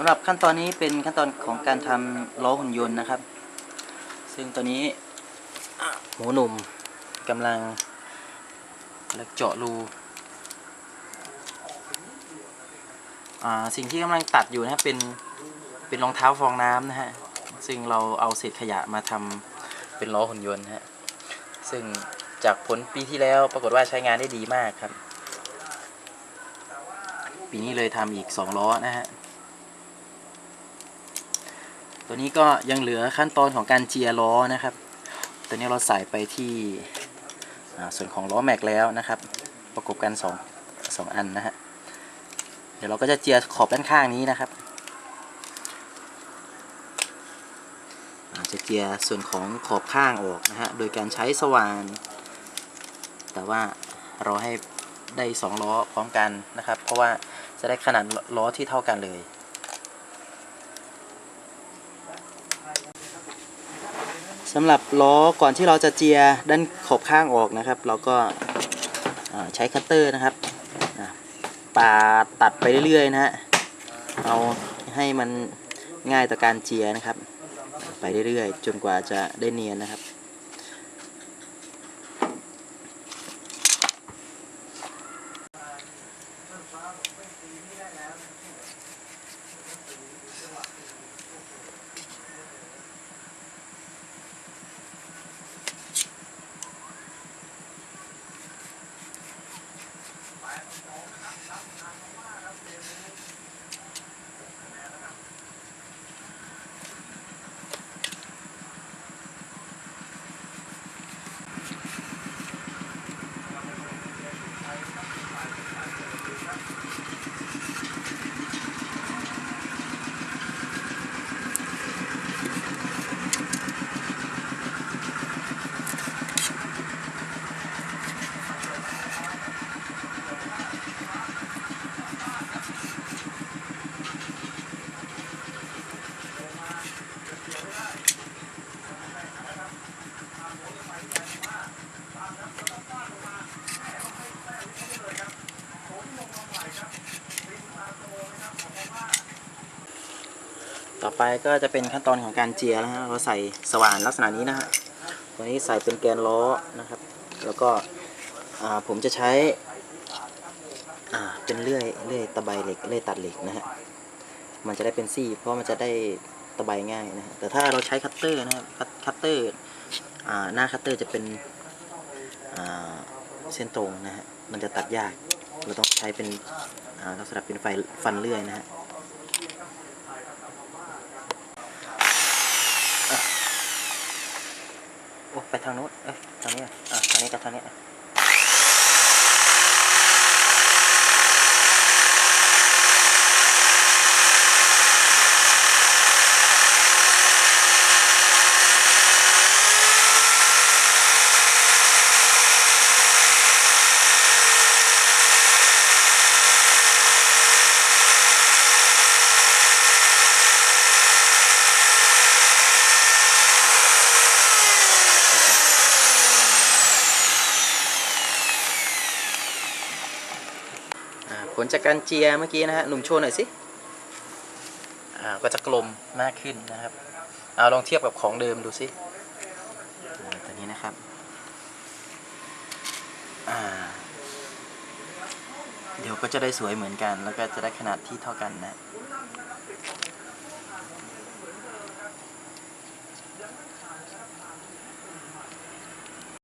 สำหรับขั้นตอนนี้เป็นขั้นตอนของการทำล้อหุ่นยนต์นะครับ ซึ่งตัวนี้หมูหนุ่มกำลังเจาะรูสิ่งที่กำลังตัดอยู่นะครับเป็นเป็นรองเท้าฟองน้ำนะฮะซึ่งเราเอาเศษขยะมาทำเป็นล้อหุ่นยนต์นะฮะซึ่งจากผลปีที่แล้วปรากฏว่าใช้งานได้ดีมากครับ ปีนี้เลยทำอีก 2 ล้อนะฮะ ตัวนี้ก็ยังเหลือขั้นตอนของการเจียล้อนะครับ ตัวนี้เราใส่ไปที่ส่วนของล้อแม็กแล้วนะครับ ประกบกัน2 2อันนะฮะเดี๋ยวเราก็จะเจียขอบด้านข้างนี้นะครับจะเจียส่วนของขอบข้างออกนะฮะโดยการใช้สว่าน แต่ว่าเราให้ได้ 2 ล้อพร้อมกันนะครับ เพราะว่าจะได้ขนาดล้อที่เท่ากันเลย สำหรับล้อก่อนที่เราจะเจียด้านขอบข้างออกนะครับ เราก็าใช้คัตเตอร์นะครับอ่าปาดตัดไปเรื่อยๆนะฮะเอาให้มันง่ายต่อการเจียนะครับ ไปเรื่อยๆ จนกว่าจะได้เนียนนะครับ ต่อไปก็จะเป็นขั้นตอนของการเจียแล้วฮะเราใส่สว่านลักษณะนี้นะฮะตัวนี้ใส่เป็นแกนล้อนะครับ แล้วก็ผมจะใช้อ่าเป็นเลื่อยเลื่อยตะไบเหล็กเลื่อยตัดเหล็กนะฮะมันจะได้เป็นซี่ เพราะมันจะได้ตะไบง่ายนะฮะแต่ถ้าเราใช้คัตเตอร์นะครับคัตคัตเตอร์อ่าหน้าคัตเตอร์จะเป็นอ่าเส้นตรงนะฮะมันจะตัดยากเราต้องใช้เป็นอ่าลักษณะเป็นไฟฟันเลื่อยนะฮะ โอ้ไปทางนู้นเอ้ยทางนี้อะอะทางนี้กับทางนี้อะ ผลจากการเจียเมื่อกี้นะฮะหนุ่มโชว์หน่อยสิอ่าก็จะกลมมากขึ้นนะครับเอาลองเทียบกับของเดิมดูสิตัวนี้นะครับอ่าเดี๋ยวก็จะได้สวยเหมือนกัน แล้วก็จะได้ขนาดที่เท่ากันนะ